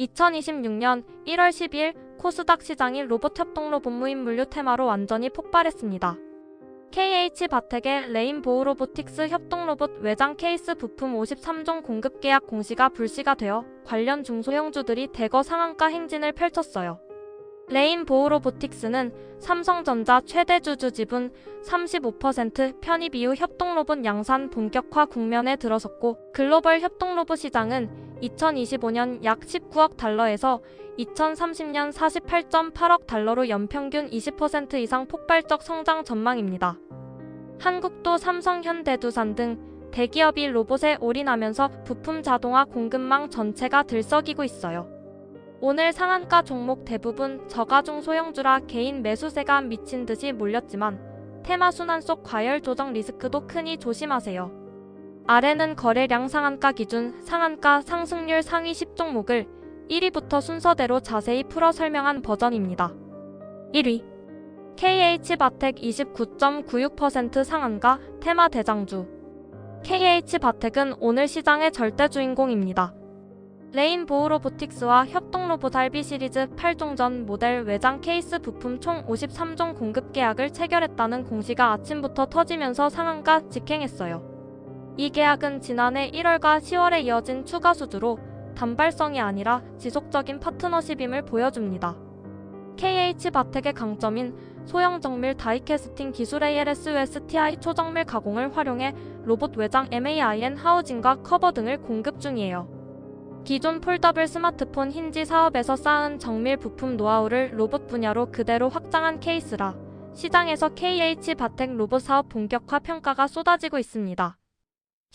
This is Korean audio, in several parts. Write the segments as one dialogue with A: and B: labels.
A: 2026년 1월 12일 코스닥 시장이 로봇 협동로 본무인 물류 테마로 완전히 폭발했습니다. KH 바텍의 레인보우 로보틱스 협동 로봇 외장 케이스 부품 53종 공급 계약 공시가 불씨가 되어 관련 중소형주들이 대거 상한가 행진을 펼쳤어요. 레인보우 로보틱스는 삼성전자 최대 주주 지분 35% 편입 이후 협동 로봇 양산 본격화 국면에 들어섰고 글로벌 협동 로봇 시장은 2025년 약 19억 달러에서 2030년 48.8억 달러로 연평균 20% 이상 폭발적 성장 전망입니다. 한국도 삼성, 현대 두산 등 대기업이 로봇에 올인하면서 부품 자동화 공급망 전체가 들썩이고 있어요. 오늘 상한가 종목 대부분 저가중 소형주라 개인 매수세가 미친 듯이 몰렸지만 테마 순환 속 과열 조정 리스크도 크니 조심하세요. 아래는 거래량 상한가 기준 상한가 상승률 상위 10종목을 1위부터 순서대로 자세히 풀어 설명한 버전입니다. 1위 KH바텍 29.96% 상한가 테마 대장주 KH바텍은 오늘 시장의 절대 주인공입니다. 레인보우 로보틱스와 협동 로봇 RB 시리즈 8종전 모델 외장 케이스 부품 총 53종 공급 계약을 체결했다는 공시가 아침부터 터지면서 상한가 직행했어요. 이 계약은 지난해 1월과 10월에 이어진 추가 수주로 단발성이 아니라 지속적인 파트너십임을 보여줍니다. KH 바텍의 강점인 소형 정밀 다이캐스팅 기술 ALS-USTI 초정밀 가공을 활용해 로봇 외장 MAIN 하우징과 커버 등을 공급 중이에요. 기존 폴더블 스마트폰 힌지 사업에서 쌓은 정밀 부품 노하우를 로봇 분야로 그대로 확장한 케이스라 시장에서 KH 바텍 로봇 사업 본격화 평가가 쏟아지고 있습니다.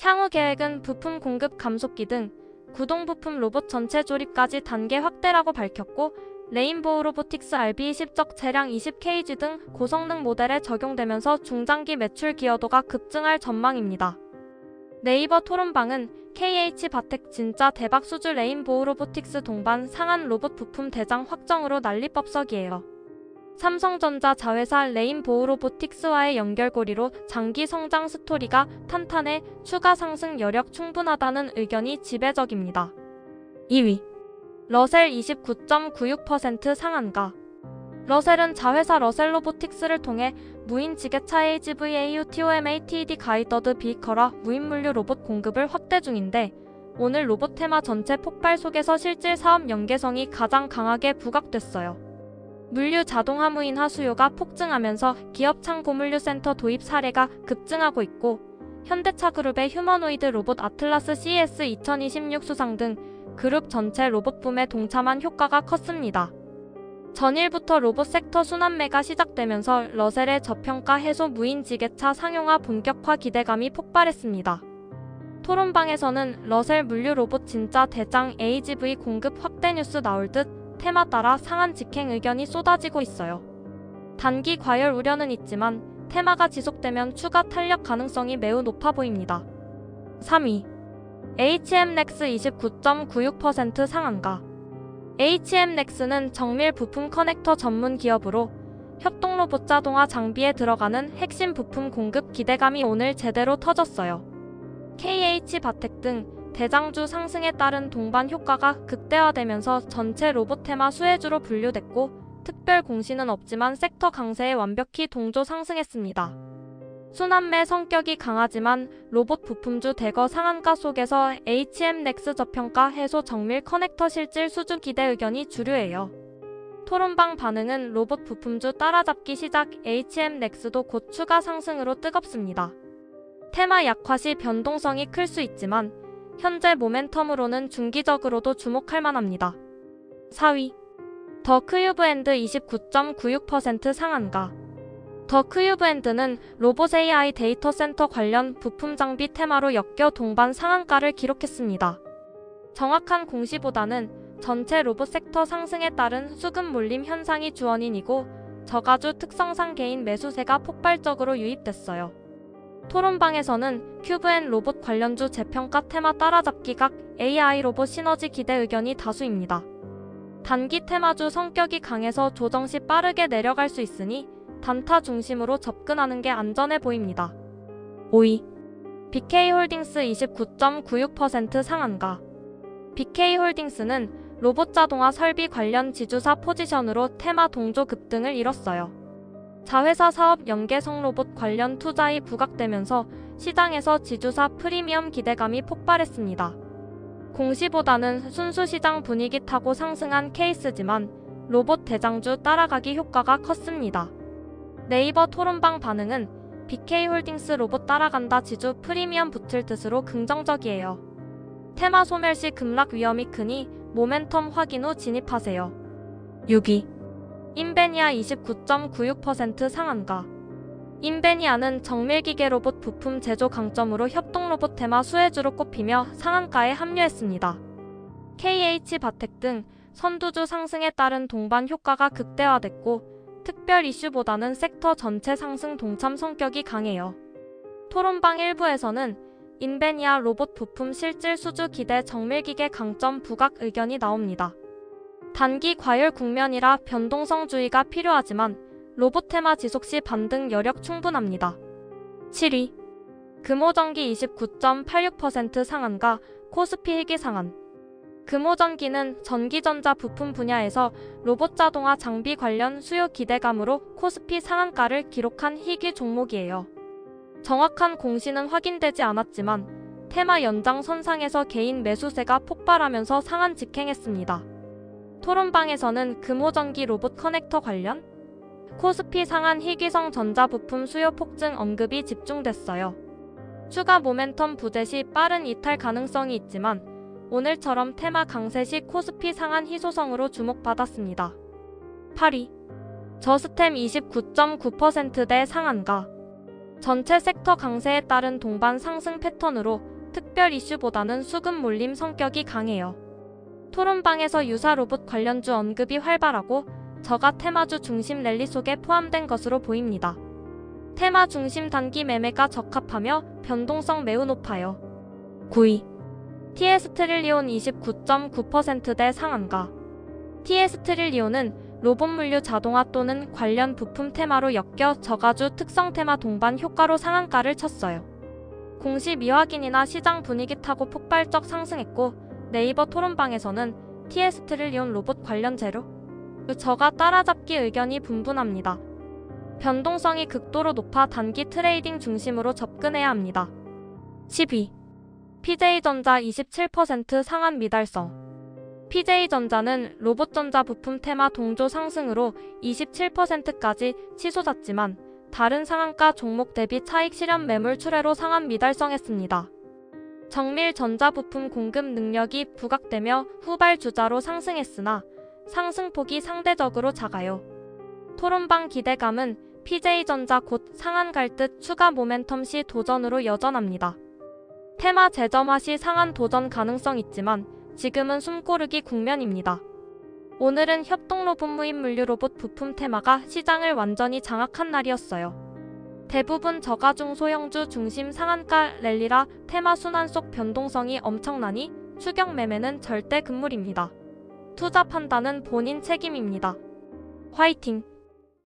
A: 향후 계획은 부품 공급 감속기 등 구동 부품 로봇 전체 조립까지 단계 확대라고 밝혔고 레인보우 로보틱스 RB20적 재량 20kg 등 고성능 모델에 적용되면서 중장기 매출 기여도가 급증할 전망입니다. 네이버 토론방은 KH 바텍 진짜 대박 수주 레인보우 로보틱스 동반 상한 로봇 부품 대장 확정으로 난리법석이에요. 삼성전자 자회사 레인보우 로보틱스와의 연결고리로 장기 성장 스토리가 탄탄해 추가 상승 여력 충분하다는 의견이 지배적입니다. 2위 러셀 29.96% 상한가 러셀은 자회사 러셀 로보틱스를 통해 무인 지게차 AGV-AUTOMATED 가이더드 비커라 무인 물류 로봇 공급을 확대 중인데 오늘 로봇 테마 전체 폭발 속에서 실질 사업 연계성이 가장 강하게 부각됐어요. 물류 자동화 무인화 수요가 폭증하면서 기업 창고 물류 센터 도입 사례가 급증하고 있고 현대차 그룹의 휴머노이드 로봇 아틀라스 CES 2026 수상 등 그룹 전체 로봇 붐에 동참한 효과가 컸습니다. 전일부터 로봇 섹터 순환매가 시작되면서 러셀의 저평가 해소 무인 지게차 상용화 본격화 기대감이 폭발했습니다. 토론방에서는 러셀 물류 로봇 진짜 대장 AGV 공급 확대 뉴스 나올 듯 테마 따라 상한 직행 의견이 쏟아지고 있어요. 단기 과열 우려는 있지만 테마가 지속되면 추가 탄력 가능성이 매우 높아 보입니다. 3위 HM넥스 29.96% 상한가 HM넥스는 정밀 부품 커넥터 전문 기업으로 협동 로봇 자동화 장비에 들어가는 핵심 부품 공급 기대감이 오늘 제대로 터졌어요. KH 바텍 등 대장주 상승에 따른 동반 효과가 극대화되면서 전체 로봇 테마 수혜주로 분류됐고 특별 공시는 없지만 섹터 강세에 완벽히 동조 상승했습니다. 순환매 성격이 강하지만 로봇 부품주 대거 상한가 속에서 HM넥스 저평가 해소 정밀 커넥터 실질 수준 기대 의견이 주류예요. 토론방 반응은 로봇 부품주 따라잡기 시작 HM넥스도 곧 추가 상승으로 뜨겁습니다. 테마 약화 시 변동성이 클 수 있지만 현재 모멘텀으로는 중기적으로도 주목할 만합니다. 4위 더 크유브엔드 29.96% 상한가 더 크유브엔드는 로봇 AI 데이터 센터 관련 부품 장비 테마로 엮여 동반 상한가를 기록했습니다. 정확한 공시보다는 전체 로봇 섹터 상승에 따른 수급 몰림 현상이 주원인이고 저가주 특성상 개인 매수세가 폭발적으로 유입됐어요. 토론방에서는 큐브앤 로봇 관련주 재평가 테마 따라잡기 각 AI 로봇 시너지 기대 의견이 다수입니다. 단기 테마주 성격이 강해서 조정 시 빠르게 내려갈 수 있으니 단타 중심으로 접근하는 게 안전해 보입니다. 5위 BK홀딩스 29.96% 상한가 BK홀딩스는 로봇 자동화 설비 관련 지주사 포지션으로 테마 동조 급등을 이뤘어요. 자회사 사업 연계성 로봇 관련 투자이 부각되면서 시장에서 지주사 프리미엄 기대감이 폭발했습니다. 공시보다는 순수 시장 분위기 타고 상승한 케이스지만 로봇 대장주 따라가기 효과가 컸습니다. 네이버 토론방 반응은 BK홀딩스 로봇 따라간다 지주 프리미엄 붙을 뜻으로 긍정적이에요. 테마 소멸 시 급락 위험이 크니 모멘텀 확인 후 진입하세요. 6위 인베니아 29.96% 상한가 인베니아는 정밀기계 로봇 부품 제조 강점으로 협동 로봇 테마 수혜주로 꼽히며 상한가에 합류했습니다. KH 바텍 등 선두주 상승에 따른 동반 효과가 극대화됐고 특별 이슈보다는 섹터 전체 상승 동참 성격이 강해요. 토론방 일부에서는 인베니아 로봇 부품 실질 수주 기대 정밀기계 강점 부각 의견이 나옵니다. 단기 과열 국면이라 변동성주의가 필요하지만 로봇 테마 지속 시 반등 여력 충분합니다. 7위 금호전기 29.86% 상한가 코스피 희귀 상한 금호전기는 전기전자 부품 분야에서 로봇 자동화 장비 관련 수요 기대감으로 코스피 상한가를 기록한 희귀 종목이에요. 정확한 공시는 확인되지 않았지만 테마 연장 선상에서 개인 매수세가 폭발하면서 상한 직행했습니다. 토론방에서는 금호전기 로봇 커넥터 관련 코스피 상한 희귀성 전자부품 수요 폭증 언급이 집중됐어요. 추가 모멘텀 부재 시 빠른 이탈 가능성이 있지만 오늘처럼 테마 강세 시 코스피 상한 희소성으로 주목받았습니다. 8위 저스템 29.9%대 상한가 전체 섹터 강세에 따른 동반 상승 패턴으로 특별 이슈보다는 수급 몰림 성격이 강해요. 토론방에서 유사 로봇 관련주 언급이 활발하고 저가 테마주 중심 랠리 속에 포함된 것으로 보입니다. 테마 중심 단기 매매가 적합하며 변동성 매우 높아요. 9위 TS 트릴리온 29.9%대 상한가 TS 트릴리온은 로봇 물류 자동화 또는 관련 부품 테마로 엮여 저가주 특성 테마 동반 효과로 상한가를 쳤어요. 공시 미확인이나 시장 분위기 타고 폭발적 상승했고 네이버 토론방에서는 TS 트릴리온 로봇 관련 재료 저가 따라잡기 의견이 분분합니다. 변동성이 극도로 높아 단기 트레이딩 중심으로 접근해야 합니다. 10위 PJ전자 27% 상한 미달성 PJ전자는 로봇전자 부품 테마 동조 상승으로 27%까지 치솟았지만 다른 상한가 종목 대비 차익 실현 매물 출회로 상한 미달성했습니다. 정밀 전자부품 공급 능력이 부각되며 후발 주자로 상승했으나 상승폭이 상대적으로 작아요. 토론방 기대감은 PJ전자 곧 상한 갈 듯 추가 모멘텀 시 도전으로 여전합니다. 테마 재점화 시 상한 도전 가능성 있지만 지금은 숨고르기 국면입니다. 오늘은 협동로 본무인 물류 로봇 부품 테마가 시장을 완전히 장악한 날이었어요. 대부분 저가 중 소형주 중심 상한가 랠리라 테마 순환 속 변동성이 엄청나니 추격 매매는 절대 금물입니다. 투자 판단은 본인 책임입니다. 화이팅!